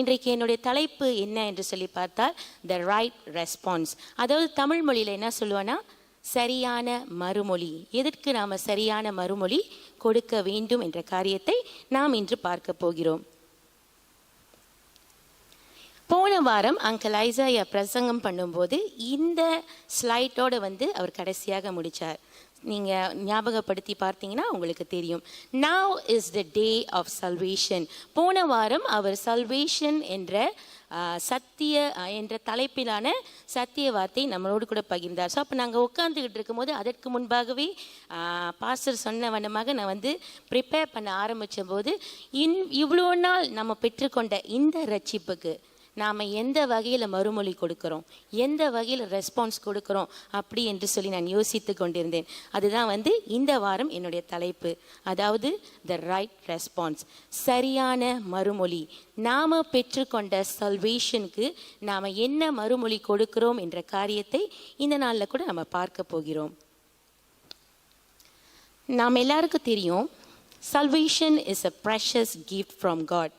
இன்றைக்கு என்னுடைய தலைப்பு என்ன என்று சொல்லி பார்த்தால் த ரைட் ரெஸ்பான்ஸ் அதாவது தமிழ் மொழியில் என்ன சொல்லுவேன்னா சரியான மறுமொழி. எதற்கு நாம் சரியான மறுமொழி கொடுக்க வேண்டும் என்ற காரியத்தை நாம் இன்று பார்க்க போகிறோம். போன வாரம் அங்கிள் ஐசாயா பிரசங்கம் பண்ணும்போது இந்த ஸ்லைட்டோட வந்து அவர் கடைசியாக முடிச்சார். நீங்கள் ஞாபகப்படுத்தி பார்த்தீங்கன்னா உங்களுக்கு தெரியும். Now is the day of salvation போன வாரம் அவர் சல்வேஷன் என்ற சத்திய என்ற தலைப்பிலான சத்திய வார்த்தை நம்மளோடு கூட பகிர்ந்தார். ஸோ அப்போ நாங்கள் உட்காந்துக்கிட்டு இருக்கும்போது அதற்கு முன்பாகவே பாஸ்டர் சொன்ன வண்ணமாக நான் வந்து ப்ரிப்பேர் பண்ண ஆரம்பித்த போது இன் இவ்வளோ நாள் நம்ம பெற்றுக்கொண்ட இந்த ரட்சிப்புக்கு நாம் எந்த வகையில் மறுமொழி கொடுக்குறோம்? எந்த வகையில் ரெஸ்பான்ஸ் கொடுக்குறோம்? அப்படி என்று சொல்லி நான் யோசித்து கொண்டிருந்தேன். அதுதான் வந்து இந்த வாரம் என்னுடைய தலைப்பு. அதாவது த ரைட் ரெஸ்பான்ஸ் சரியான மறுமொழி. நாம் பெற்றுக்கொண்ட சல்வேஷனுக்கு நாம் என்ன மறுமொழி கொடுக்கிறோம் என்ற காரியத்தை இந்த நாளில் கூட நம்ம பார்க்க போகிறோம். நாம் எல்லாருக்கும் தெரியும் salvation is a precious gift from God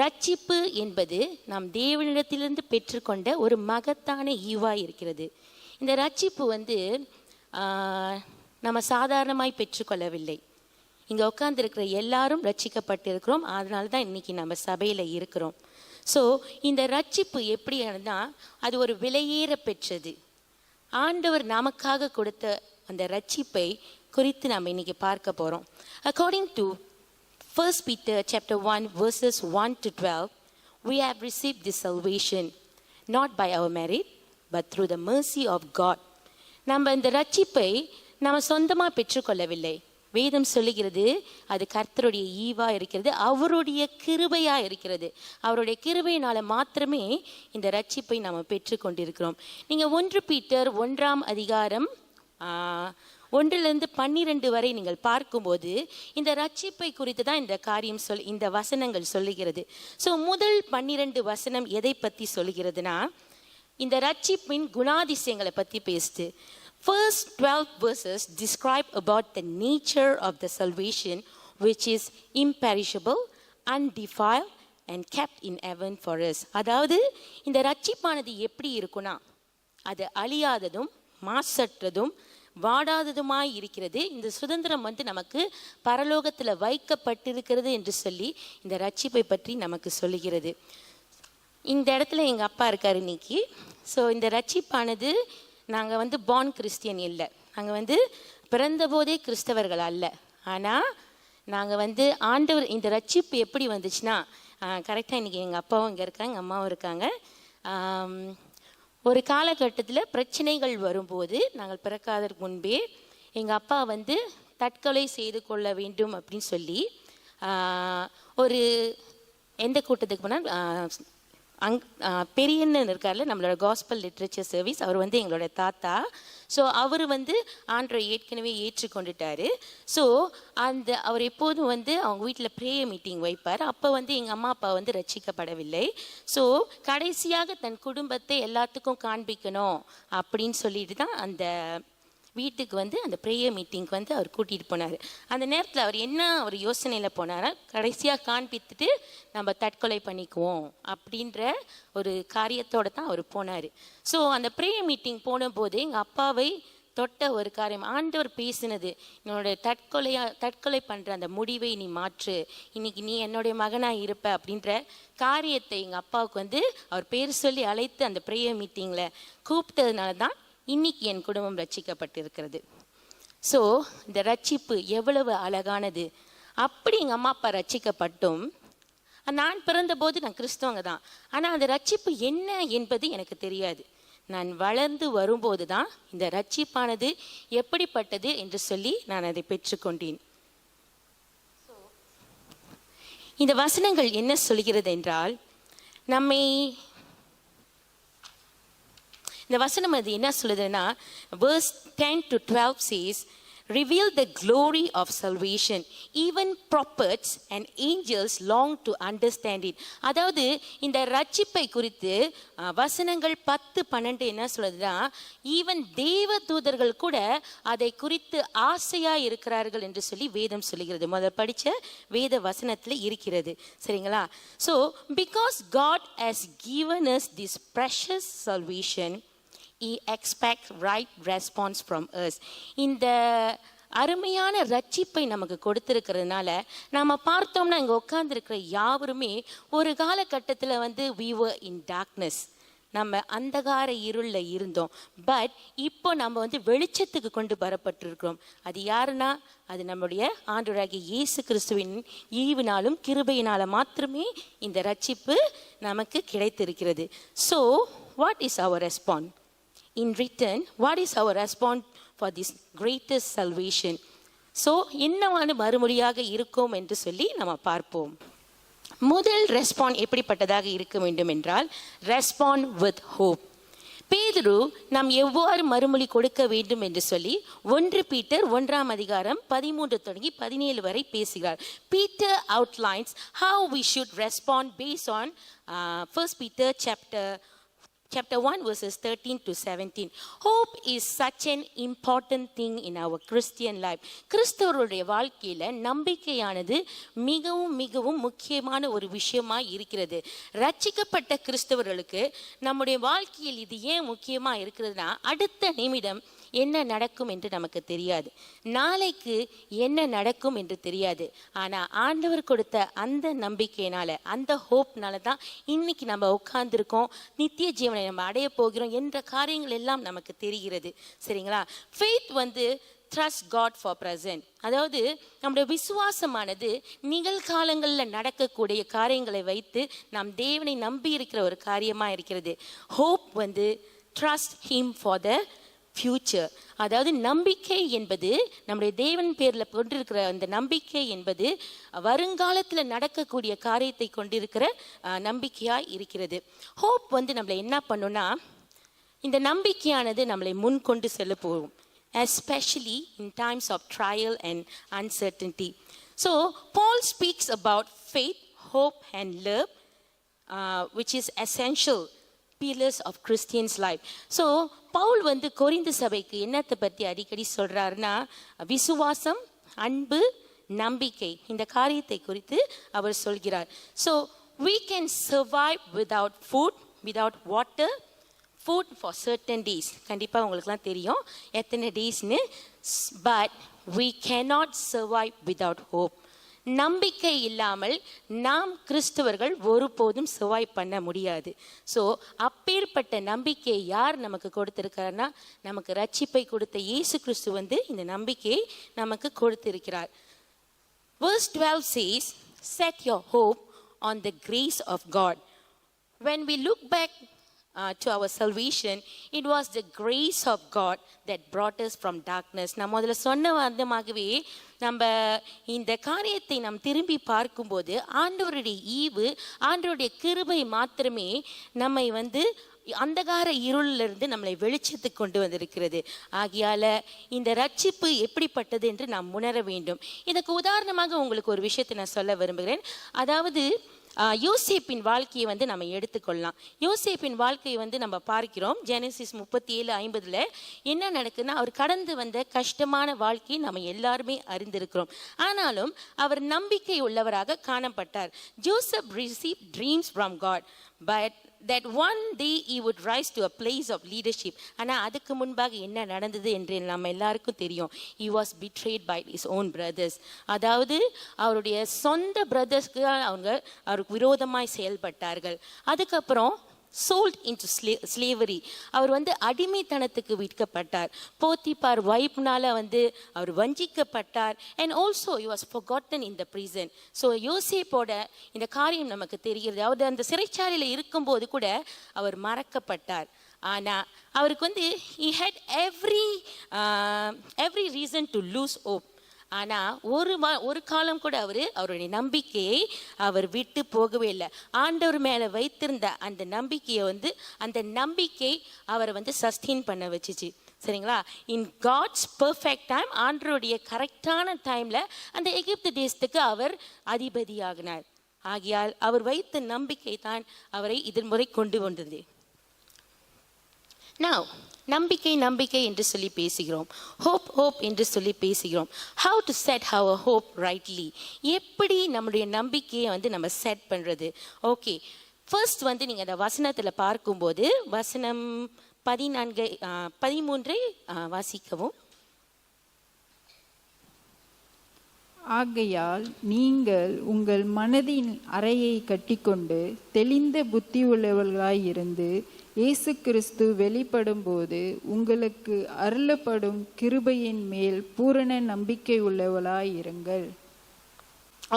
ரட்சிப்பு என்பது நாம் தேவனிடத்திலிருந்து பெற்றுக்கொண்ட ஒரு மகத்தான ஈவாய் இருக்கிறது. இந்த ரட்சிப்பு வந்து நம்ம சாதாரணமாய் பெற்றுக்கொள்ளவில்லை. இங்கே உட்காந்துருக்கிற எல்லாரும் ரட்சிக்கப்பட்டிருக்கிறோம். அதனால தான் இன்னைக்கு நம்ம சபையில் இருக்கிறோம். ஸோ இந்த ரட்சிப்பு எப்படின்னா அது ஒரு விலையேற பெற்றது. ஆண்டவர் நமக்காக கொடுத்த அந்த ரட்சிப்பை குறித்து நாம் இன்னைக்கு பார்க்க போகிறோம் according to 1 Peter chapter 1 verses 1 to 12 we have received this salvation not by our merit but through the mercy of God. நம்ம இந்த ரட்சிப்பை நம்ம சொந்தமாக பெற்றுக்கொள்ளவில்லை. வேதம் சொல்லுகிறது அது கர்த்தருடைய ஈவா இருக்கிறது அவருடைய கிருபையா இருக்கிறது. அவருடைய கிருபையினால மாத்திரமே இந்த ரட்சிப்பை நாம் பெற்றுக்கொண்டிருக்கிறோம். நீங்க ஒன்று பீட்டர் ஒன்றாம் அதிகாரம் ஆஹ், ஒன்றிலிருந்து பன்னிரண்டு வரை நீங்கள் பார்க்கும்போது இந்த ரட்சிப்பை குறித்து தான் இந்த காரியம் சொல் இந்த வசனங்கள் சொல்லுகிறது. ஸோ முதல் பன்னிரண்டு வசனம் எதை பற்றி சொல்லுகிறதுனா இந்த ரட்சிப்பின் குணாதிசயங்களை பற்றி பேசுது. First twelve verses describe about the nature of the salvation which is imperishable undefiled and kept in heaven for us அதாவது இந்த ரட்சிப்பானது எப்படி இருக்குன்னா அது அழியாததும் மாசற்றதும் வாடாததுமாய் இருக்கிறது. இந்த சுதந்திரம் வந்து நமக்கு பரலோகத்தில் வைக்கப்பட்டிருக்கிறது என்று சொல்லி இந்த ரட்சிப்பை பற்றி நமக்கு சொல்லுகிறது. இந்த இடத்துல எங்கள் அப்பா இருக்கார் இன்னைக்கு. ஸோ இந்த ரட்சிப்பானது நாங்கள் வந்து பான் கிறிஸ்டியன் இல்லை. நாங்கள் வந்து பிறந்தபோதே கிறிஸ்தவர்கள் அல்ல. ஆனால் நாங்கள் வந்து ஆண்டவர் இந்த ரட்சிப்பு எப்படி வந்துச்சுன்னா கரெக்டாக இன்றைக்கி எங்கள் அப்பாவும் இங்கே இருக்காங்க எங்கள் அம்மாவும் இருக்காங்க. ஒரு காலகட்டத்தில் பிரச்சனைகள் வரும்போது நாங்கள் பிறக்காதற்கு முன்பே எங்கள் அப்பா வந்து தற்கொலை செய்து கொள்ள வேண்டும் அப்படின்னு சொல்லி ஒரு எந்த கூட்டத்துக்கு போனால் அங் பெரியண்ணன் இருக்கார்ல நம்மளோட காஸ்பல் லிட்ரேச்சர் சர்வீஸ் அவர் வந்து எங்களோட தாத்தா. ஸோ அவர் வந்து ஆண்டரை ஏற்கனவே ஏற்றுக்கொண்டுட்டாரு. ஸோ அந்த அவர் எப்போதும் வந்து அவங்க வீட்டில் ப்ரேயர் மீட்டிங் வைப்பார். அப்போ வந்து எங்கள் அம்மா அப்பா வந்து ரசிக்கப்படவில்லை ஸோ கடைசியாக தன் குடும்பத்தை எல்லாத்துக்கும் காண்பிக்கணும் அப்படின்னு சொல்லிட்டு தான் அந்த வீட்டுக்கு வந்து அந்த ப்ரேயர் மீட்டிங்க்கு வந்து அவர் கூட்டிகிட்டு போனார். அந்த நேரத்தில் அவர் என்ன ஒரு யோசனையில் போனாரா? கடைசியாக காண்பித்துட்டு நம்ம தற்கொலை பண்ணிக்குவோம் அப்படின்ற ஒரு காரியத்தோட தான் அவர் போனார். ஸோ அந்த ப்ரேயர் மீட்டிங் போனபோது எங்கள் அப்பாவை தொட்ட ஒரு காரியம் ஆண்டவர் பேசினது என்னோட தற்கொலையா தற்கொலை பண்ணுற அந்த முடிவை நீ மாற்று. இன்னைக்கு நீ என்னுடைய மகனாக இருப்ப அப்படின்ற காரியத்தை எங்கள் அப்பாவுக்கு வந்து அவர் பேர் சொல்லி அழைத்து அந்த ப்ரேயர் மீட்டிங்கில் கூப்பிட்டதுனால தான் இன்னைக்கு என் குடும்பம் ரட்சிக்கப்பட்டிருக்கிறது. ஸோ இந்த ரட்சிப்பு எவ்வளவு அழகானது. அப்படி எங்கள் அம்மா அப்பா ரட்சிக்கப்பட்டும். நான் பிறந்தபோது நான் கிறிஸ்தவங்க தான். ஆனால் அந்த ரட்சிப்பு என்ன என்பது எனக்கு தெரியாது. நான் வளர்ந்து வரும்போது தான் இந்த ரட்சிப்பானது எப்படிப்பட்டது என்று சொல்லி நான் அதை பெற்றுக்கொண்டேன். இந்த வசனங்கள் என்ன சொல்கிறது என்றால் நம்மை இந்த வசனம் அது என்ன சொல்லுதுன்னா verse ten to twelve says reveal the glory of salvation. Even prophets and angels long to understand it. அதாவது இந்த ரட்சிப்பை குறித்து வசனங்கள் பத்து பன்னெண்டு என்ன சொல்லுதுன்னா ஈவன் தேவ தூதர்கள் கூட அதை குறித்து ஆசையா இருக்கிறார்கள் என்று சொல்லி வேதம் சொல்லுகிறது முதல் படித்த வேத வசனத்தில் இருக்கிறது சரிங்களா so because God has given us this precious salvation he expects right response from us. இந்த அருமையான ரட்சிப்பை நமக்கு கொடுத்துருக்கிறதுனால நாம் பார்த்தோம்னா இங்கே உட்காந்துருக்கிற யாவருமே ஒரு காலகட்டத்தில் வந்து we இன் டார்க்னஸ் நம்ம அந்தகார இருளில் இருந்தோம். பட் இப்போ நம்ம வந்து வெளிச்சத்துக்கு கொண்டு வரப்பட்டிருக்கிறோம். அது யாருன்னா? அது நம்முடைய ஆண்டுராகிய இயேசு கிறிஸ்துவின் ஈவினாலும் கிருபையினால மாத்திரமே இந்த ரட்சிப்பு நமக்கு கிடைத்திருக்கிறது. So what is our respond in return, what is our response for this greatest salvation? So என்னவான மறுமொழியாக இருக்கும் என்று சொல்லி நம்ம பார்ப்போம். முதல் ரெஸ்பாண்ட் எப்படிப்பட்டதாக இருக்க வேண்டும் என்றால் ரெஸ்பாண்ட் வித் ஹோப் பேதுரு நாம் எவ்வாறு மறுமொழி கொடுக்க வேண்டும் என்று சொல்லி ஒன்று பீட்டர் ஒன்றாம் அதிகாரம் பதிமூன்று தொடங்கி பதினேழு வரை பேசுகிறார். Peter outlines how we should respond base on first Peter chapter chapter 1 verses 13 to 17 hope is such an important thing in our christian life. கிறிஸ்தவருடைய வாழ்க்கையில நம்பிக்கையானது மிகவும் மிகவும் முக்கியமான ஒரு விஷயமா இருக்கிறது. ரட்சிக்கப்பட்ட கிறிஸ்தவர்களுக்கு நம்முடைய வாழ்க்கையில் இது ஏன் முக்கியமா இருக்கிறதுனா அடுத்த நிமிடம் என்ன நடக்கும் என்று நமக்கு தெரியாது. நாளைக்கு என்ன நடக்கும் என்று தெரியாது. ஆனால் ஆண்டவர் கொடுத்த அந்த நம்பிக்கையினால் அந்த ஹோப்னால தான் இன்னைக்கு நம்ம உட்கார்ந்துருக்கோம். நித்திய ஜீவனை நம்ம அடைய போகிறோம் என்ற காரியங்கள் எல்லாம் நமக்கு தெரிகிறது. சரிங்களா? ஃபெய்த் வந்து ட்ரஸ்ட் காட் ஃபார் ப்ரெசன்ட் அதாவது நம்முடைய விசுவாசமானது நிகழ்காலங்களில் நடக்கக்கூடிய காரியங்களை வைத்து நாம் தேவனை நம்பி இருக்கிற ஒரு காரியமாக இருக்கிறது. ஹோப் வந்து trust him for the future அதாவது நம்பிக்கை என்பது நம்முடைய தேவன் பேரில் கொண்டிருக்கிற அந்த நம்பிக்கை என்பது வருங்காலத்தில் நடக்கக்கூடிய காரியத்தை கொண்டிருக்கிற நம்பிக்கையாக இருக்கிறது. ஹோப் வந்து நம்மளை என்ன பண்ணுன்னா இந்த நம்பிக்கையானது நம்மளை முன் கொண்டு செல்ல போகும் especially in times of trial and uncertainty so Paul speaks about faith hope and love which is essential pillars of Christians life so பவுல் வந்து கொரிந்து சபைக்கு என்னத்தை பற்றி அடிக்கடி சொல்றாருன்னா விசுவாசம் அன்பு நம்பிக்கை. இந்த காரியத்தை குறித்து அவர் சொல்கிறார். So we can survive without food without water food for certain days கண்டிப்பாக உங்களுக்குலாம் தெரியும் எத்தனை டேஸ்னு but we cannot survive without hope. நம்பிக்கை இல்லாமல் நாம் கிறிஸ்தவர்கள் ஒருபோதும் சுவாய் பண்ண முடியாது ஸோ அப்பேற்பட்ட நம்பிக்கையை யார் நமக்கு கொடுத்திருக்காருன்னா நமக்கு ரட்சிப்பை கொடுத்த இயேசு கிறிஸ்து வந்து இந்த நம்பிக்கையை நமக்கு கொடுத்திருக்கிறார் Verse 12 says, Set your hope on the grace of God. When we look back uh, to our salvation, it was the grace of God that brought us from darkness. நான் முதல்ல சொன்ன வந்தமாகவே நம்ம இந்த காரியத்தை நாம் திரும்பி பார்க்கும்போது ஆண்டவருடைய ஈவு ஆண்டவருடைய கிருபை மாத்திரமே நம்மை வந்து அந்தகார இருளிலிருந்து நம்மளை வெளிச்சத்துக்கு கொண்டு வந்திருக்கிறது. ஆகையால் இந்த ரட்சிப்பு எப்படிப்பட்டது என்று நாம் உணர வேண்டும். இதுக்கு உதாரணமாக உங்களுக்கு ஒரு விஷயத்தை நான் சொல்ல விரும்புகிறேன். அதாவது யூசேப்பின் வாழ்க்கையை வந்து நம்ம எடுத்துக்கொள்ளலாம். யூசேப்பின் வாழ்க்கையை வந்து நம்ம பார்க்கிறோம். ஜெனசிஸ் முப்பத்தி ஏழு ஐம்பதுல என்ன நடக்குதுன்னா அவர் கடந்து வந்த கஷ்டமான வாழ்க்கையை நம்ம எல்லாருமே அறிந்திருக்கிறோம். ஆனாலும் அவர் நம்பிக்கை உள்ளவராக காணப்பட்டார். Joseph receive dreams from God but that one day he would rise to a place of leadership. ஆனா அதுக்கு முன்பாக என்ன நடந்தது என்று நம்ம எல்லாருக்கும் தெரியும். He was betrayed by his own brothers. அதாவது அவருடைய சொந்த பிரதர்ஸ்க்கு அவங்க அவருக்கு விரோதமாய் செயல்பட்டார்கள். அதுக்கப்புறம் சோல்ட் இன்டு ஸ்லேவரி அவர் வந்து அடிமைத்தனத்துக்கு விற்கப்பட்டார். போத்திப்பார் வைப்னால வந்து அவர் வஞ்சிக்கப்பட்டார். And also you was forgotten in the prison so யோசேப்போட இந்த காரியம் நமக்கு தெரிகிறது. அவர் அந்த சிறைச்சாலையில் இருக்கும்போது கூட அவர் மறக்கப்பட்டார். ஆனால் அவருக்கு வந்து he had every every reason to lose hope ஆனால் ஒரு வா- ஒரு காலம் கூட அவர் அவருடைய நம்பிக்கையை அவர் விட்டு போகவே இல்லை. ஆண்டவர் மேலே வைத்திருந்த அந்த நம்பிக்கையை வந்து அந்த நம்பிக்கை அவரை வந்து சஸ்டெயின் பண்ண வச்சுச்சு. சரிங்களா? இன் காட்ஸ் பர்ஃபெக்ட் டைம் ஆண்டருடைய கரெக்டான டைமில் அந்த எகிப்து தேசத்துக்கு அவர் அதிபதியாகினார். ஆகையால் அவர் வைத்த நம்பிக்கை தான் அவரை இதன் முறை கொண்டு வந்தது. நவ் நம்பிக்கை நம்பிக்கை என்று சொல்லி பேசுகிறோம். ஹோப் ஹோப் என்று சொல்லி பேசுகிறோம். How to set our hope rightly எப்படி நம்முடைய நம்பிக்கையை வந்து நம்ம செட் பண்ணுறது ஓகே ஃபர்ஸ்ட் வந்து நீங்கள் அந்த வசனத்தில் பார்க்கும்போது வசனம் பதினான்கு பதிமூன்றை வாசிக்கவும். ஆகையால் நீங்கள் உங்கள் மனதின் அறையை கட்டிக்கொண்டு தெளிந்த புத்தி உள்ளவர்களாயிருந்து இயேசு கிறிஸ்து வெளிப்படும்போது உங்களுக்கு அருளப்படும் கிருபையின் மேல் பூரண நம்பிக்கை உள்ளவர்களாயிருங்கள்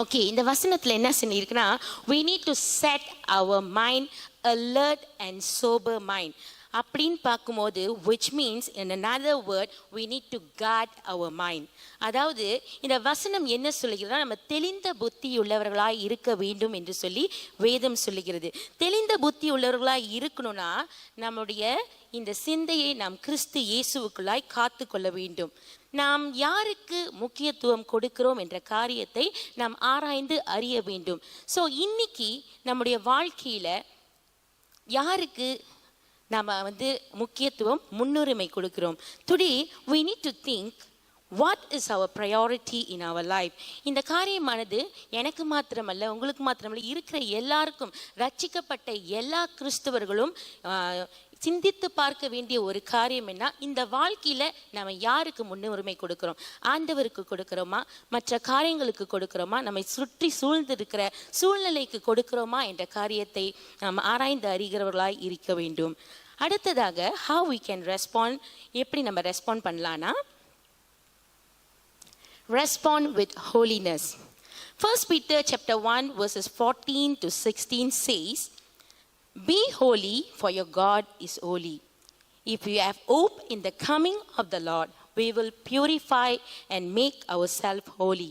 ஓகே இந்த வசனத்தில் என்ன சொல்லியிருக்குன்னா we need to set our mind alert and sober mind. அப்படின்னு பார்க்கும்போது which means in another word we need to guard our mind அதாவது இந்த வசனம் என்ன சொல்லுகிறதா நம்ம தெளிந்த புத்தி உள்ளவர்களாய் இருக்க வேண்டும் என்று சொல்லி வேதம் சொல்லுகிறது. தெளிந்த புத்தி உள்ளவர்களாய் இருக்கணும்னா நம்முடைய இந்த சிந்தையை நாம் கிறிஸ்து இயேசுவுக்குள்ளாய் காத்து கொள்ள வேண்டும். நாம் யாருக்கு முக்கியத்துவம் கொடுக்கிறோம் என்ற காரியத்தை நாம் ஆராய்ந்து அறிய வேண்டும். ஸோ இன்னைக்கு நம்முடைய வாழ்க்கையில யாருக்கு நாம் வந்து முக்கியத்துவம் முன்னுரிமை கொடுக்கிறோம். Today we need to think what is our priority in our life இந்த காரியமானது எனக்கு மாத்திரமல்ல உங்களுக்கு மாத்திரமல்ல இருக்கிற எல்லாருக்கும் ரட்சிக்கப்பட்ட எல்லா கிறிஸ்தவர்களும் சிந்தித்து பார்க்க வேண்டிய ஒரு காரியம் என்ன? இந்த வாழ்க்கையில நம்ம யாருக்கு முன்னுரிமை கொடுக்கிறோம்? ஆண்டவருக்கு கொடுக்கிறோமா? மற்ற காரியங்களுக்கு கொடுக்கிறோமா? நம்மை சுற்றி சூழ்ந்திருக்கிற சூழ்நிலைக்கு கொடுக்கிறோமா? என்ற காரியத்தை நாம் ஆராய்ந்து அறிகிறவர்களாய் இருக்க வேண்டும். அடுத்ததாக ஹவ் வி கேன் ரெஸ்பாண்ட் எப்படி நம்ம ரெஸ்பாண்ட் பண்ணலான்னா respond with holiness. First Peter chapter 1 verses 14 to 16 says, Be holy, for your God is holy. If we have hope in the coming of the Lord, we will purify and make ourselves holy.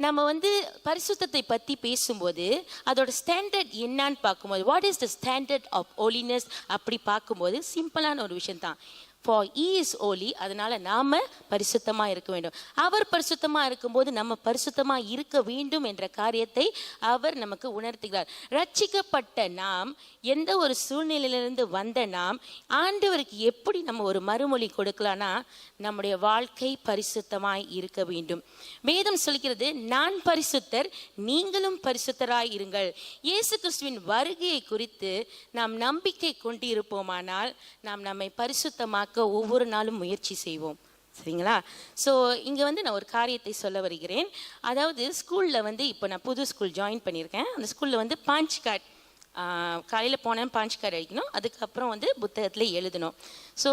நம்ம வந்து பரிசுத்தத்தை பற்றி பேசும்போது அதோட standard என்னான்னு பார்க்கும்போது what is the standard of holiness அப்படி பார்க்கும்போது சிம்பிளான ஒரு விஷயம் தான் ஃபார் ஈ இஸ் ஓலி அதனால நாம பரிசுத்தமா இருக்க வேண்டும். அவர் பரிசுத்தமா இருக்கும்போது நம்ம பரிசுத்தமா இருக்க வேண்டும் என்ற காரியத்தை அவர் நமக்கு உணர்த்துகிறார். ரட்சிக்கப்பட்ட நாம் எந்த ஒரு சூழ்நிலையிலிருந்து வந்த நாம் ஆண்டவருக்கு எப்படி நம்ம ஒரு மறுமொழி கொடுக்கலாம்னா நம்முடைய வாழ்க்கை பரிசுத்தமாய் இருக்க வேண்டும். வேதம் சொல்கிறது நான் பரிசுத்தர் நீங்களும் பரிசுத்தராய் இருங்கள். இயேசு கிறிஸ்துவின் வருகையை குறித்து நாம் நம்பிக்கை கொண்டிருப்போமானால் நாம் நம்மை பரிசுத்தமாக பரிசுத்தமாக்க ஒவ்வொரு நாளும் முயற்சி செய்வோம். சரிங்களா? ஸோ இங்கே வந்து நான் ஒரு காரியத்தை சொல்ல வருகிறேன். அதாவது ஸ்கூலில் வந்து இப்போ நான் புது ஸ்கூல் ஜாயின் பண்ணியிருக்கேன். அந்த ஸ்கூலில் வந்து பாஞ்ச் கார்டு காலையில் போனேன் பாஞ்ச் கார்டு அடிக்கணும். அதுக்கப்புறம் வந்து புத்தகத்தில் எழுதணும். ஸோ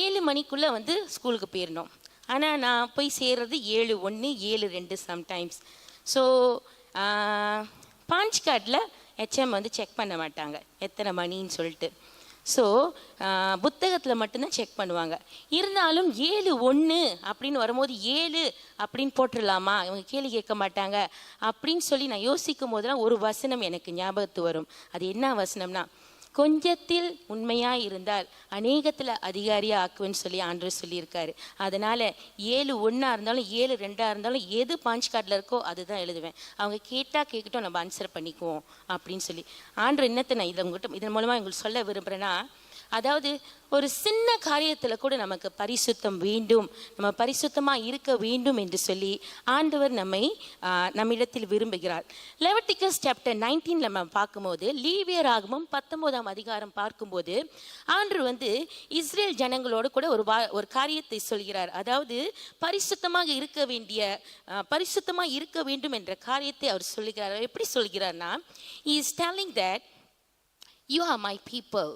ஏழு மணிக்குள்ளே வந்து ஸ்கூலுக்கு போயிடணும் ஆனால் நான் போய் சேர்றது ஏழு ஒன்று ஏழு ரெண்டு சம்டைம்ஸ் ஸோ பாஞ்ச் கார்டில் ஹெச்எம் வந்து செக் பண்ண மாட்டாங்க. எத்தனை மணின்னு சொல்லிட்டு. ஸோ uh, புத்தகத்தில் மட்டும்தான் செக் பண்ணுவாங்க. இருந்தாலும் ஏழு ஒன்று அப்படின்னு வரும்போது ஏழு அப்படின்னு போட்டுடலாமா இவங்க கேள்வி கேட்க மாட்டாங்க அப்படின்னு சொல்லி நான் யோசிக்கும் போதெல்லாம் ஒரு வசனம் எனக்கு ஞாபகத்து வரும். அது என்ன வசனம்னா கொஞ்சத்தில் உண்மையாக இருந்தால் அநேகத்தில் அதிகாரியாக ஆக்குவேன்னு சொல்லி ஆண்டு சொல்லியிருக்காரு. அதனால் ஏழு ஒன்றா இருந்தாலும் ஏழு ரெண்டாக இருந்தாலும் எது பாஞ்ச் கார்டில் இருக்கோ அதுதான் எழுதுவேன். அவங்க கேட்டால் கேட்கட்டும் நம்ம ஆன்சர் பண்ணிக்குவோம் அப்படின்னு சொல்லி. ஆண்டு என்னத்தை நான் இதை உங்கள்கிட்ட இதன் மூலமாக உங்களுக்கு சொல்ல விரும்புகிறேன்னா அதாவது ஒரு சின்ன காரியத்தில் கூட நமக்கு பரிசுத்தம் வேண்டும். நம்ம பரிசுத்தமாக இருக்க வேண்டும் என்று சொல்லி ஆண்டவர் நம்மை நம்மிடத்தில் விரும்புகிறார். லெவட்டிகஸ் சாப்டர் நைன்டீனில் நம்ம பார்க்கும்போது லீவியர் ஆகமும் பத்தொம்போதாம் அதிகாரம் பார்க்கும்போது ஆண்டு வந்து இஸ்ரேல் ஜனங்களோடு கூட ஒரு வா ஒரு காரியத்தை சொல்கிறார். அதாவது பரிசுத்தமாக இருக்க வேண்டிய பரிசுத்தமாக இருக்க வேண்டும் என்ற காரியத்தை அவர் சொல்லுகிறார். எப்படி சொல்கிறார்னா is telling that you are my people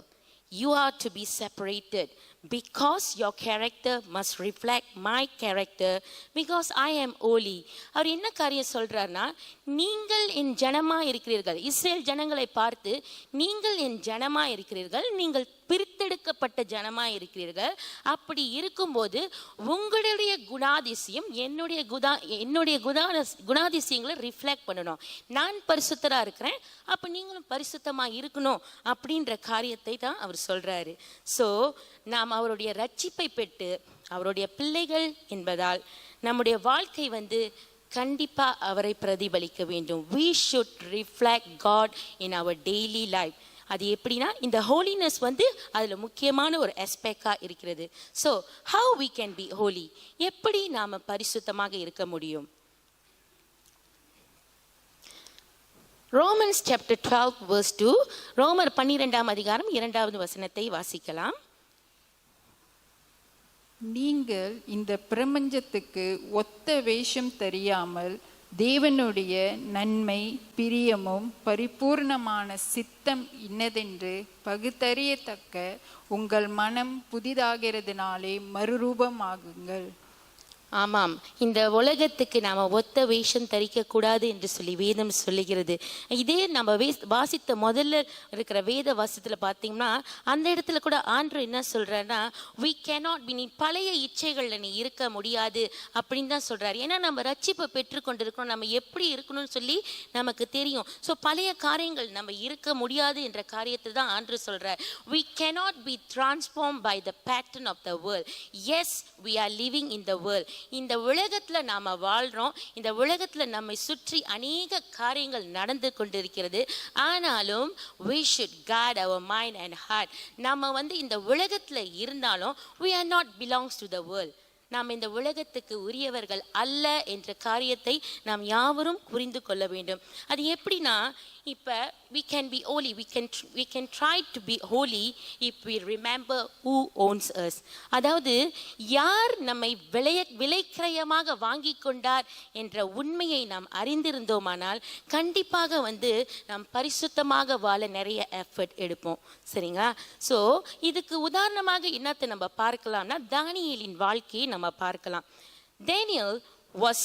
You are to be separated because your character must reflect my character because I am holy. அவர் என்ன காரியம் சொல்றாருன்னா நீங்கள் என் ஜனமா இருக்கிறீர்கள் இஸ்ரேல் ஜனங்களை பார்த்து நீங்கள் என் ஜனமா இருக்கிறீர்கள் நீங்கள் பிரித்தெடுக்கப்பட்ட ஜனமாக இருக்கிறீர்கள். அப்படி இருக்கும்போது உங்களுடைய குணாதிசயம் என்னுடைய குதா என்னுடைய குணான குணாதிசயங்களை ரிஃப்ளெக்ட் பண்ணணும். நான் பரிசுத்தராக இருக்கிறேன் அப்போ நீங்களும் பரிசுத்தமாக இருக்கணும் அப்படின்ற காரியத்தை தான் அவர் சொல்கிறாரு ஸோ நாம் அவருடைய ரட்சிப்பை பெற்று அவருடைய பிள்ளைகள் என்பதால் நம்முடைய வாழ்க்கை வந்து கண்டிப்பாக அவரை பிரதிபலிக்க வேண்டும். We should reflect God in our daily life அது எப்படின்னா இந்த ஹோலினஸ் வந்து அதில் முக்கியமான ஒரு எஸ்பெக்டாக இருக்கிறது. So how we can be holy எப்படி நாம் பரிசுத்தமாக இருக்க முடியும்? Romans chapter twelve verse two ரோமர் பன்னிரெண்டாம் அதிகாரம் இரண்டாவது வசனத்தை வாசிக்கலாம். நீங்கள் இந்த பிரபஞ்சத்துக்கு ஒத்த வேஷம் தெரியாமல் தேவனுடைய நன்மை பிரியமும் பரிபூர்ணமான சித்தம் இன்னதென்று பகுத்தறியத்தக்க உங்கள் மனம் புதிதாகிறதுனாலே மறுரூபமாகுங்கள். ஆமாம். இந்த உலகத்துக்கு நாம் ஒத்த வேஷம் தரிக்கக்கூடாது என்று சொல்லி வேதம் சொல்லுகிறது. இதே நம்ம வே வாசித்த முதல்ல இருக்கிற வேத வாசத்தில் பார்த்தீங்கன்னா அந்த இடத்துல கூட ஆண்டு என்ன சொல்கிறாருன்னா வி கேனாட் பி நீ பழைய இச்சைகளில் நீ இருக்க முடியாது அப்படின்னு தான் சொல்கிறார் ஏன்னா நம்ம ரட்சிப்பை பெற்றுக்கொண்டிருக்கணும் நம்ம எப்படி இருக்கணும்னு சொல்லி நமக்கு தெரியும். ஸோ பழைய காரியங்கள் நம்ம இருக்க முடியாது என்ற காரியத்தை தான் ஆண்டு சொல்கிறார் we cannot be transform by the pattern of the world as we are living in the world இந்த உலகத்துல நாம வாழ்றோம். இந்த உலகத்துல நம்மை சுற்றி அநேக காரியங்கள் நடந்து கொண்டிருக்கிறது. ஆனாலும் we should guard our mind and heart நம்ம வந்து இந்த உலகத்துல இருந்தாலும் we are not belongs to the world நாம் இந்த உலகத்துக்கு உரியவர்கள் அல்ல என்ற காரியத்தை நாம் யாவரும் புரிந்து கொள்ள வேண்டும். அது எப்படின்னா இப்போ we can be holy we can we can try to be holy if we remember who owns us அதாவது யார் நம்மை விலைய விலைக்கிரயமாக வாங்கி கொண்டார் என்ற உண்மையை நாம் அறிந்திருந்தோமானால் கண்டிப்பாக வந்து நாம் பரிசுத்தமாக வாழ நிறைய எஃபர்ட் எடுப்போம். சரிங்களா? ஸோ இதுக்கு உதாரணமாக என்னத்தை நம்ம பார்க்கலாம்னா தானியலின் வாழ்க்கையை நம்ம பார்க்கலாம். Daniel was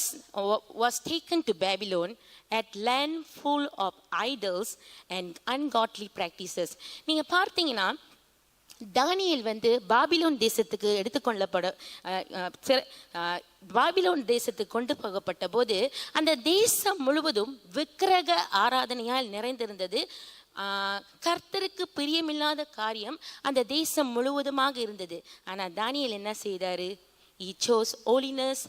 was taken to Babylon at land full of idols and ungodly practices. நீங்க பார்த்தீங்கன்னா தானியல் வந்து பாபிலோன் தேசத்துக்கு எடுத்துக்கொள்ளப்பட பாபிலோன் தேசத்துக்கு கொண்டு போகப்பட்ட போது அந்த தேசம் முழுவதும் விக்கிரக ஆராதனையால் நிறைந்திருந்தது. ஆஹ், கர்த்தருக்கு பிரியமில்லாத காரியம் அந்த தேசம் முழுவதுமாக இருந்தது. ஆனா தானியல் என்ன செய்தாரு? He chose holiness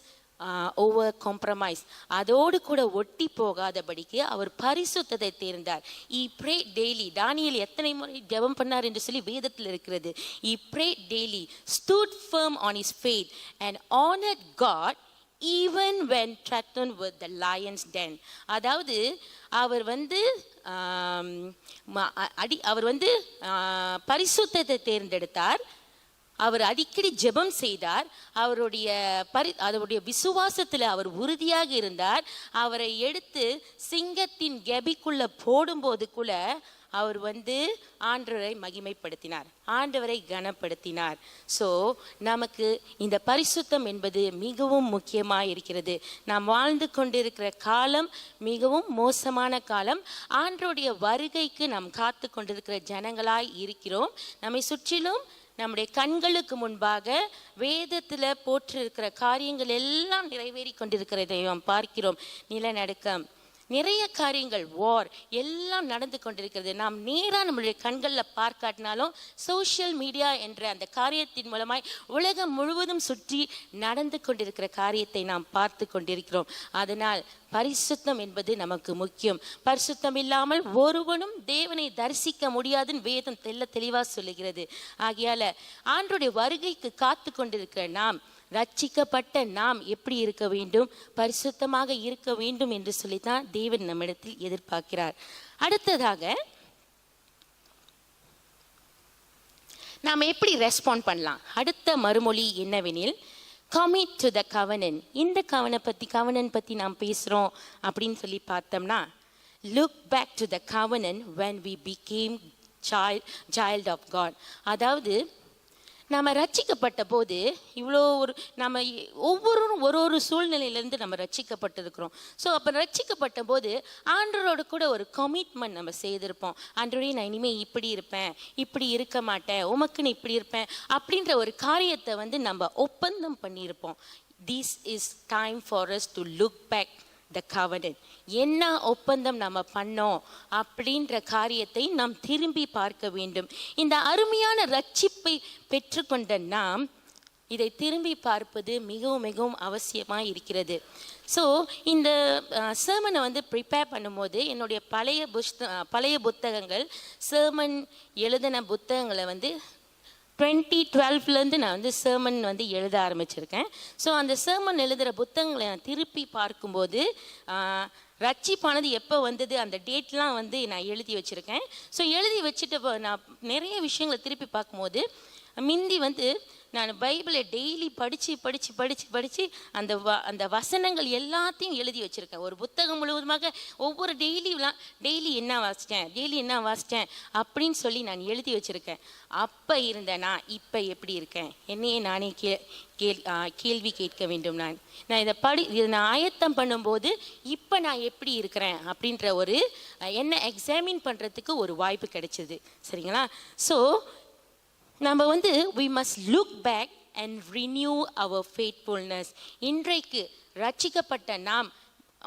over compromise அதோடு கூட ஒட்டி போகாதபடிக்கு அவர் பரிசுத்தத்தை தேர்ந்தார். இ ப்ரே டெய்லி தானியேல் எத்தனை முறை ஜெபம் பண்ணார் என்று சொல்லி வேதத்தில் இருக்கிறது. He pray daily stood firm on his faith and honoured God even when threatened with the lions den அதாவது அவர் வந்து ம- அடி அவர் வந்து பரிசுத்தத்தை தேர்ந்தெடுத்தார். அவர் அடிக்கடி ஜெபம் செய்தார். அவருடைய பரி அவருடைய விசுவாசத்தில் அவர் உறுதியாக இருந்தார். அவரை எடுத்து சிங்கத்தின் கெபிக்குள்ள போடும்போது கூட அவர் வந்து ஆண்டவரை மகிமைப்படுத்தினார். ஆண்டவரை கனப்படுத்தினார். ஸோ நமக்கு இந்த பரிசுத்தம் என்பது மிகவும் முக்கியமாக இருக்கிறது. நாம் வாழ்ந்து கொண்டிருக்கிற காலம் மிகவும் மோசமான காலம். ஆண்டருடைய வருகைக்கு நாம் காத்து கொண்டிருக்கிற ஜனங்களாய் இருக்கிறோம். நம்மை சுற்றிலும் நம்முடைய கண்களுக்கு முன்பாக வேதத்தில் போற்றிருக்கிற காரியங்கள் எல்லாம் நிறைவேறி கொண்டிருக்கிறதை பார்க்கிறோம். நிலநடுக்கம். நிறைய காரியங்கள் வார் எல்லாம் நடந்து கொண்டிருக்கிறது. நாம் நேராக நம்மளுடைய கண்களில் பார்க்காட்டினாலும் சோஷியல் மீடியா என்ற அந்த காரியத்தின் மூலமாய் உலகம் முழுவதும் சுற்றி நடந்து கொண்டிருக்கிற காரியத்தை நாம் பார்த்து கொண்டிருக்கிறோம். அதனால் பரிசுத்தம் என்பது நமக்கு முக்கியம். பரிசுத்தம் இல்லாமல் ஒருவனும் தேவனை தரிசிக்க முடியாதுன்னு வேதம் தெல்ல தெளிவாக சொல்லுகிறது. ஆகையால் ஆண்டுடைய வருகைக்கு காத்து கொண்டிருக்கிற நாம் ரட்சிக்கப்பட்ட நாம் எப்படி இருக்க வேண்டும் பரிசுத்தமாக இருக்க வேண்டும் என்று சொல்லித்தான் தேவன் நம்மிடத்தில் எதிர்பார்க்கிறார். அடுத்ததாக நாம் எப்படி ரெஸ்பாண்ட் பண்ணலாம்? அடுத்த மறுமொழி என்னவெனில் கமிட் டு த கவனன் இந்த கவனை பற்றி கவனன் பற்றி நாம் பேசுகிறோம் அப்படின்னு சொல்லி பார்த்தோம்னா look back to the covenant when we became child child of அதாவது நம்ம ரட்சிக்கப்பட்ட போது இவ்வளோ ஒரு நம்ம ஒவ்வொருவரும் ஒரு ஒரு சூழ்நிலையிலேருந்து நம்ம ரட்சிக்கப்பட்டிருக்கிறோம். ஸோ அப்போ ரட்சிக்கப்பட்ட போது ஆண்டரோடு கூட ஒரு கமிட்மெண்ட் நம்ம செய்திருப்போம். ஆண்டவரே நான் இனிமேல் இப்படி இருப்பேன். இப்படி இருக்க மாட்டேன். உமக்குன்னு இப்படி இருப்பேன். அப்படின்ற ஒரு காரியத்தை வந்து நம்ம ஒப்பந்தம் பண்ணியிருப்போம். This is time for us to look back the covenant என்ன ஒப்பந்தம் நம்ம பண்ணோம் அப்படின்ற காரியத்தை நாம் திரும்பி பார்க்க வேண்டும். இந்த அருமையான ரட்சிப்பை பெற்றுக்கொண்ட நாம் இதை திரும்பி பார்ப்பது மிகவும் மிகவும் அவசியமாக இருக்கிறது. ஸோ இந்த சேமனை வந்து ப்ரிப்பேர் பண்ணும்போது என்னுடைய பழைய புஸ்த பழைய புத்தகங்கள் சேமன் எழுதின புத்தகங்களை வந்து டுவெண்ட்டி டுவெல்த்லேருந்து நான் வந்து சேர்மன் வந்து எழுத ஆரம்பிச்சிருக்கேன். ஸோ அந்த சேர்மன் எழுதுகிற புத்தகங்களை நான் திருப்பி பார்க்கும்போது ரட்சிப்பானது எப்போ வந்தது அந்த டேட்லாம் வந்து நான் எழுதி வச்சுருக்கேன். ஸோ எழுதி வச்சுட்டு நான் நிறைய விஷயங்களை திருப்பி பார்க்கும்போது மிந்தி வந்து நான் பைபிளை டெய்லி படித்து படித்து படித்து படித்து அந்த வ அந்த வசனங்கள் எல்லாத்தையும் எழுதி வச்சுருக்கேன். ஒரு புத்தகம் முழுவதுமாக ஒவ்வொரு டெய்லிலாம் டெய்லி என்ன வாசித்தேன் டெய்லி என்ன வாசித்தேன் அப்படின்னு சொல்லி நான் எழுதி வச்சுருக்கேன். அப்போ இருந்த நான் இப்போ எப்படி இருக்கேன்? என்னையே நானே கே கேள் கேள்வி கேட்க வேண்டும் நான். நான் இதை படி இதை நான் ஆயத்தம் பண்ணும்போது இப்போ நான் எப்படி இருக்கிறேன் அப்படின்ற ஒரு என்ன எக்ஸாமின் பண்ணுறதுக்கு ஒரு வாய்ப்பு கிடைச்சிது. சரிங்களா? ஸோ நம்ம வந்து we must look back and renew our faithfulness இன்றைக்கு ரட்சிக்கப்பட்ட நாம்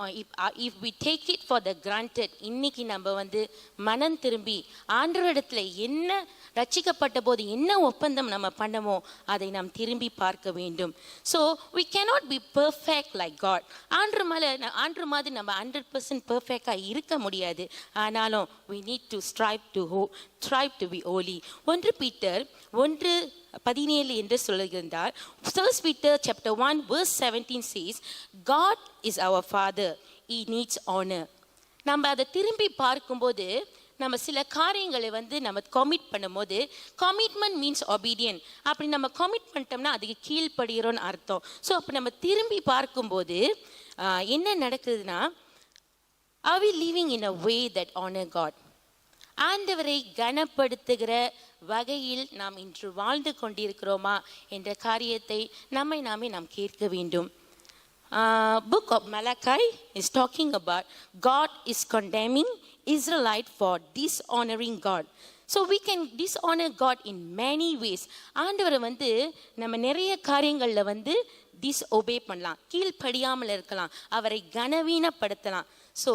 if we take it for the granted இன்னைக்கு நம்ம வந்து மனம் திரும்பி ஆண்டவரிடத்தில் என்ன ரட்சிக்கப்பட்ட போது என்ன ஒப்பந்தம் நம்ம பண்ணமோ அதை நாம் திரும்பி பார்க்க வேண்டும். So we cannot be perfect like God ஆண்டு மேலே ஆண்டு மாதிரி நம்ம ஹண்ட்ரட் பர்சன்ட் பர்ஃபெக்டாக இருக்க முடியாது. ஆனாலும் we need to strive to ஹோ strive டு பி ஓலி ஒன்று பீட்டர் ஒன்று பதினேழு என்று சொல்லுகின்றார் first Peter chapter one verse seventeen says God is our father he needs honour நம்ம அதை திரும்பி பார்க்கும்போது நம்ம சில காரியங்களை வந்து நம்ம கமிட் பண்ணும்போது கமிட்மெண்ட் மீன்ஸ் ஒபீடியன் அப்படி நம்ம கமிட் பண்ணிட்டோம்னா அதுக்கு கீழ்ப்படுகிறோன்னு அர்த்தம். ஸோ அப்போ நம்ம திரும்பி பார்க்கும்போது என்ன நடக்குதுன்னா are we living in a way that honour God ஆண்டவரை கனப்படுத்துகிற வகையில் நாம் இன்று வாழ்ந்து கொண்டிருக்கிறோமா என்ற காரியத்தை நம்மை நாமே நாம் கேட்க வேண்டும். Book of Malachi is talking about God is is condemning for dishonouring God so we dishonour God in many ways ஆண்டவரை வந்து நம்ம நிறைய காரியங்களில் வந்து டிஸ்ஒபே பண்ணலாம். கீழ்ப்படியாமல் இருக்கலாம். அவரை கனவீனப்படுத்தலாம். ஸோ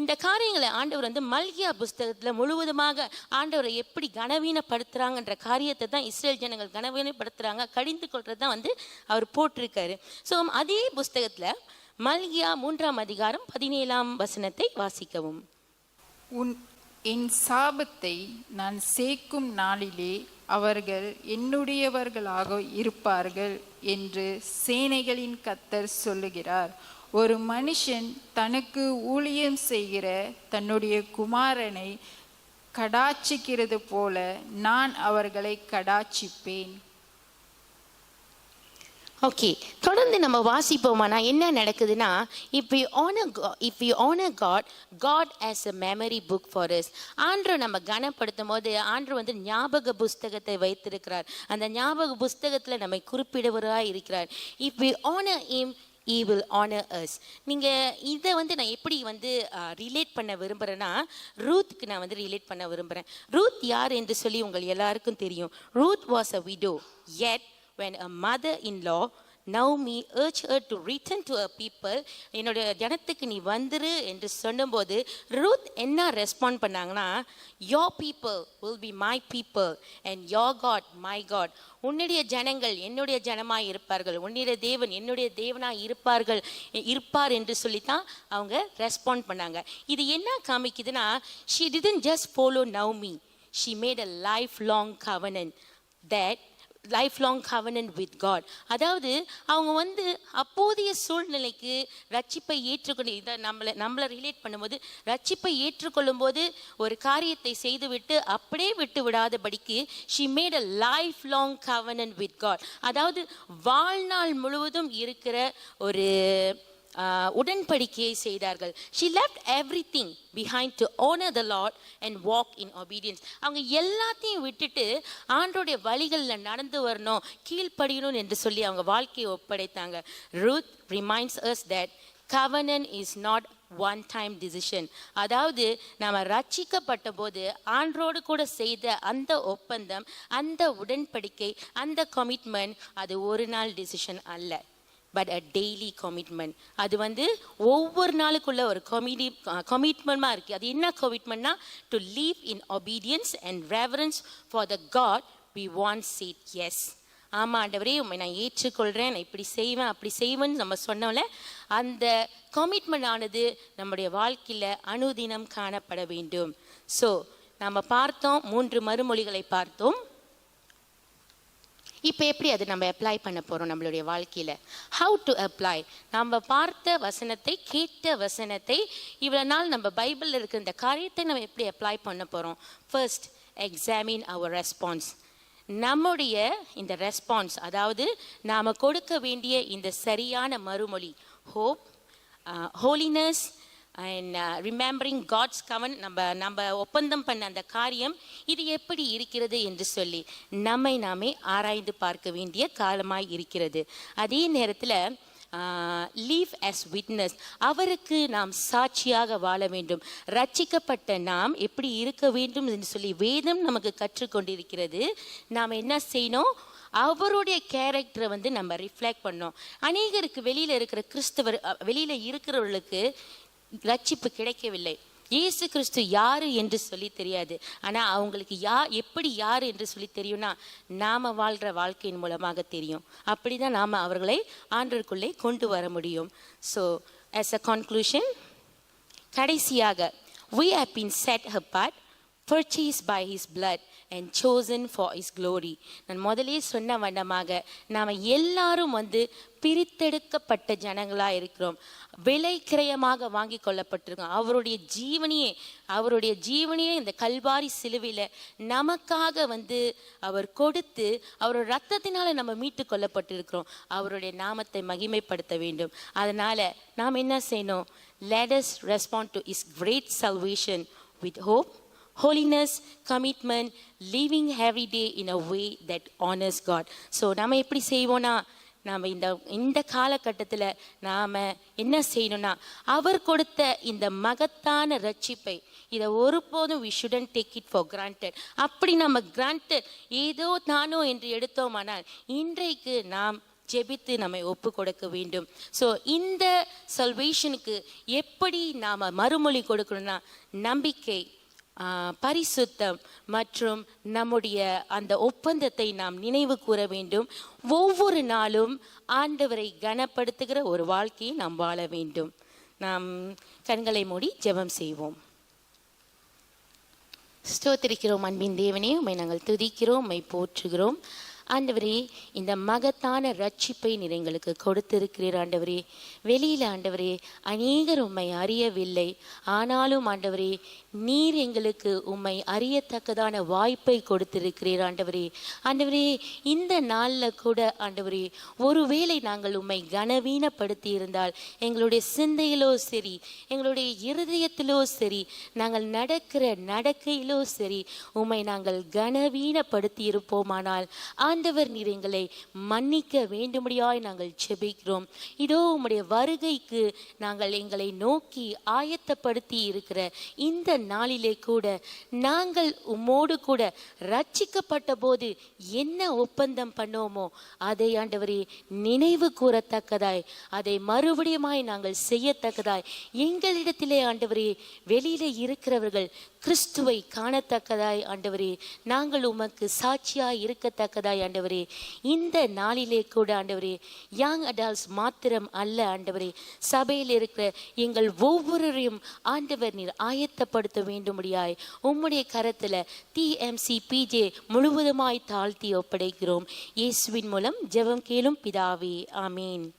இந்த காரியங்களை ஆண்டவர் வந்து மல்கியா புஸ்தகத்தில் முழுவதுமாக ஆண்டவரை எப்படி கனவீனப்படுத்துகிறாங்கன்ற காரியத்தை தான் இஸ்ரேல் ஜனங்கள் கனவீனப்படுத்துகிறாங்க கடிந்து கொள்கிறது தான் வந்து அவர் போட்டிருக்காரு. ஸோ அதே புஸ்தகத்தில் மல்கியா மூன்றாம் அதிகாரம் பதினேழாம் வசனத்தை வாசிக்கவும். உன் என் சாபத்தை நான் சேர்க்கும் நாளிலே அவர்கள் என்னுடையவர்களாக இருப்பார்கள் என்று சேனைகளின் கத்தர் சொல்லுகிறார். ஒரு மனுஷன் தனக்கு ஊழியம் செய்கிற தன்னுடைய குமாரனை கடாட்சிக்கிறது போல நான் அவர்களை கடாட்சிப்பேன் ஓகே தொடர்ந்து நம்ம வாசிப்போமானா என்ன நடக்குதுன்னா if we honour you an honour God God has a memory book for us ஆண்டு நம்ம கனப்படுத்தும் போது ஆண்டு வந்து ஞாபக புஸ்தகத்தை வைத்திருக்கிறார். அந்த ஞாபக புஸ்தகத்தில் நம்மை குறிப்பிடுவராக இருக்கிறார். If you honour him he will honour us நீங்கள் இதை வந்து நான் எப்படி வந்து ரிலேட் பண்ண விரும்புகிறேன்னா ரூத்துக்கு நான் வந்து ரிலேட் பண்ண விரும்புகிறேன் ரூத் யார் என்று சொல்லி உங்கள் எல்லாருக்கும் தெரியும். Ruth was a widowed when a mother in law Naomi urged her to return to a people என்னுடைய ஜனத்துக்கு நீ வந்துரு என்று சொல்லும்போது ரூத் என்ன ரெஸ்பாண்ட் பண்ணாங்கன்னா your people will be my people and your God my God உன்னுடைய ஜனங்கள் என்னுடைய ஜனமாய் இருப்பார்கள். உன்னுடைய தேவன் என்னுடைய தேவனாய் இருப்பார்கள் இருப்பார் என்று சொல்லித்தான் அவங்க ரெஸ்பாண்ட் பண்ணாங்க. இது என்ன காமிக்குதுன்னா she just just follow she made a lifelong covenant that lifelong covenant with God அதாவது அவங்க வந்து அப்போதைய சூழ்நிலைக்கு ரட்சிப்பை ஏற்றுக்கொண்டு இதை நம்மளை நம்மளை ரிலேட் பண்ணும்போது ரட்சிப்பை ஏற்றுக்கொள்ளும் போது ஒரு காரியத்தை செய்துவிட்டு அப்படியே விட்டு விடாதபடிக்கு she made a lifelong covenant with God அதாவது வாழ்நாள் முழுவதும் இருக்கிற ஒரு உடன்படிக்கையை செய்தார்கள். She left everything behind to honour the Lord and walk in obedience அவங்க எல்லாத்தையும் விட்டுட்டு ஆண்டோடைய வழிகளில் நடந்து வரணும் கீழ்ப்படியணும் என்று சொல்லி அவங்க வாழ்க்கையை ஒப்படைத்தாங்க. Ruth reminds us that covenant is not one time decision அதாவது நாம் ரட்சிக்கப்பட்ட போது ஆன்றோடு கூட செய்த அந்த ஒப்பந்தம் அந்த உடன்படிக்கை அந்த கமிட்மெண்ட் அது ஒரு நாள் டிசிஷன் அல்ல. பட் அ டெய்லி கமிட்மெண்ட் அது வந்து ஒவ்வொரு நாளுக்குள்ள ஒரு கமிடி கமிட்மெண்ட்டாக இருக்குது அது என்ன கமிட்மெண்ட்னா to live in obedience and reverence for the God we want seat S ஆமாம் ஆண்டவரே உண்மை நான் ஏற்றுக்கொள்கிறேன் நான் இப்படி செய்வேன் அப்படி செய்வேன்னு நம்ம சொன்னோம்ல அந்த கமிட்மெண்ட் ஆனது நம்முடைய வாழ்க்கையில் அனுதினம் காணப்பட வேண்டும். ஸோ நம்ம பார்த்தோம் மூன்று மறுமொழிகளை பார்த்தோம். இப்போ எப்படி அது நம்ம அப்ளை பண்ண போகிறோம் நம்மளுடைய வாழ்க்கையில்? ஹவு டு அப்ளை நம்ம பார்த்த வசனத்தை கேட்ட வசனத்தை இவ்வளோ நாள் நம்ம பைபிளில் இருக்கிற இந்த காரியத்தை நம்ம எப்படி அப்ளை பண்ண போகிறோம் ஃபர்ஸ்ட் எக்ஸாமின் அவர் ரெஸ்பான்ஸ் நம்முடைய இந்த ரெஸ்பான்ஸ் அதாவது நாம் கொடுக்க வேண்டிய இந்த சரியான மறுமொழி hope holiness uh, and remembering God's covenant நம்ம நம்ம ஒப்பந்தம் பண்ண அந்த காரியம் இது எப்படி இருக்கிறது என்று சொல்லி நம்மை நாமே ஆராய்ந்து பார்க்க வேண்டிய காலமாய் இருக்கிறது. அதே நேரத்தில் லீவ் அஸ் விட்னஸ் அவருக்கு நாம் சாட்சியாக வாழ வேண்டும். ரட்சிக்கப்பட்ட நாம் எப்படி இருக்க வேண்டும் என்று சொல்லி வேதம் நமக்கு கற்றுக்கொண்டிருக்கிறது. நாம் என்ன செய்யணும்? அவருடைய கேரக்டரை வந்து நம்ம ரிஃப்ளெக்ட் பண்ணோம் அநேகருக்கு வெளியில் இருக்கிற கிறிஸ்தவர் வெளியில் வெளியில இருக்கிறவர்களுக்கு ரட்சிப்பு கிடைக்கவில்லை. இயேசு கிறிஸ்து யாரு என்று சொல்லி தெரியாது. ஆனால் அவங்களுக்கு யா எப்படி யாரு என்று சொல்லி தெரியும்னா நாம வாழ்ற வாழ்க்கையின் மூலமாக தெரியும். அப்படிதான் நாம அவர்களை ஆண்டவருக்குள்ளே கொண்டு வர முடியும். ஸோ ஆஸ் அ கன்க்ளூஷன் கடைசியாக we have செட் ஹ apart purchase by his blood and chosen for his glory நான் முதலே சொன்ன வண்ணமாக நாம் எல்லாரும் வந்து பிரித்தெடுக்கப்பட்ட ஜனங்களாக இருக்கிறோம். விலை கிரயமாக வாங்கி கொள்ளப்பட்டிருக்கோம். அவருடைய ஜீவனியே அவருடைய ஜீவனியே இந்த கல்வாரி சிலுவையில் நமக்காக வந்து அவர் கொடுத்து அவரோட ரத்தத்தினால் நம்ம மீட்டு கொள்ளப்பட்டிருக்கிறோம். அவருடைய நாமத்தை மகிமைப்படுத்த வேண்டும். அதனால் நாம் என்ன செய்யணும்? Let respond to his great salvation with hope holiness commitment living living day in a way that honours God so நம்ம எப்படி செய்வோம்னா நாம் இந்த இந்த காலகட்டத்தில் நாம் என்ன செய்யணும்னா அவர் கொடுத்த இந்த மகத்தான ரட்சிப்பை இதை ஒருபோதும் we shouldn't take it for granted அப்படி நம்ம granted ஏதோ தானோ என்று எடுத்தோமானால் இன்றைக்கு நாம் ஜெபித்து நம்மை ஒப்பு கொடுக்க வேண்டும். ஸோ இந்த சல்வேஷனுக்கு எப்படி நாம் மறுமொழி கொடுக்கணும்னா நம்பிக்கை பரிசுத்தம் மற்றும் நம்முடைய அந்த ஒப்பந்தத்தை நாம் நினைவு கூற வேண்டும். ஒவ்வொரு நாளும் ஆண்டவரை கனப்படுத்துகிற ஒரு வாழ்க்கையை நாம் வாழ வேண்டும். நாம் கண்களை மூடி ஜெபம் செய்வோம். ஸ்தோத்திரிக்கிறோம் அன்பின் தேவனே உம்மை நாங்கள் துதிக்கிறோம் உண்மை போற்றுகிறோம். ஆண்டவரே இந்த மகத்தான ரட்சிப்பை நீர் எங்களுக்கு கொடுத்திருக்கிறீர் ஆண்டவரே. வெளியில் ஆண்டவரே அநேகர் உண்மை அறியவில்லை. ஆனாலும் ஆண்டவரே நீர் எங்களுக்கு உம்மை அறியத்தக்கதான வாய்ப்பை கொடுத்திருக்கிறீர் ஆண்டவரே. ஆண்டவரே இந்த நாளில் கூட ஆண்டவரே ஒருவேளை நாங்கள் உம்மை கனவீனப்படுத்தி இருந்தால் எங்களுடைய சிந்தையிலோ சரி எங்களுடைய இருதயத்திலோ சரி நாங்கள் நடக்கிற நடக்கையிலோ சரி உம்மை நாங்கள் கனவீனப்படுத்தி இருப்போமானால் ஆண்டவர் நீர் எங்களை மன்னிக்க வேண்டும்படியாய் நாங்கள் செபிக்கிறோம். இதோ உம்முடைய வருகைக்கு நாங்கள் எங்களை நோக்கி ஆயத்தப்படுத்தி இருக்கிற இந்த நாளிலே கூட நாங்கள் உம்மோடு கூட ரட்சிக்கப்பட்ட போது என்ன ஒப்பந்தம் பண்ணோமோ அதை ஆண்டவரே நினைவு கூறத்தக்கதாய் அதை மறுபடியுமாய் நாங்கள் செய்யத்தக்கதாய் எங்களிடத்திலே ஆண்டவரே வெளியில இருக்கிறவர்கள் கிறிஸ்துவை காணத்தக்கதாய் ஆண்டவரே நாங்கள் உமக்கு சாட்சியாய் இருக்கத்தக்கதாய் ஆண்டவரே இந்த நாளிலே கூட ஆண்டவரே யங் அடால்ஸ் மாத்திரம் அல்ல ஆண்டவரே சபையில் இருக்கிற எங்கள் ஒவ்வொருவரையும் ஆண்டவர் நீர் ஆயத்தப்படுத்த வேண்டும்படியாய் உம்முடைய கரத்தில் டிஎம்சி பிஜே முழுவதுமாய் தாழ்த்தி ஒப்படைக்கிறோம். இயேசுவின் மூலம் ஜெபம் கேளும் பிதாவே. ஆமீன்.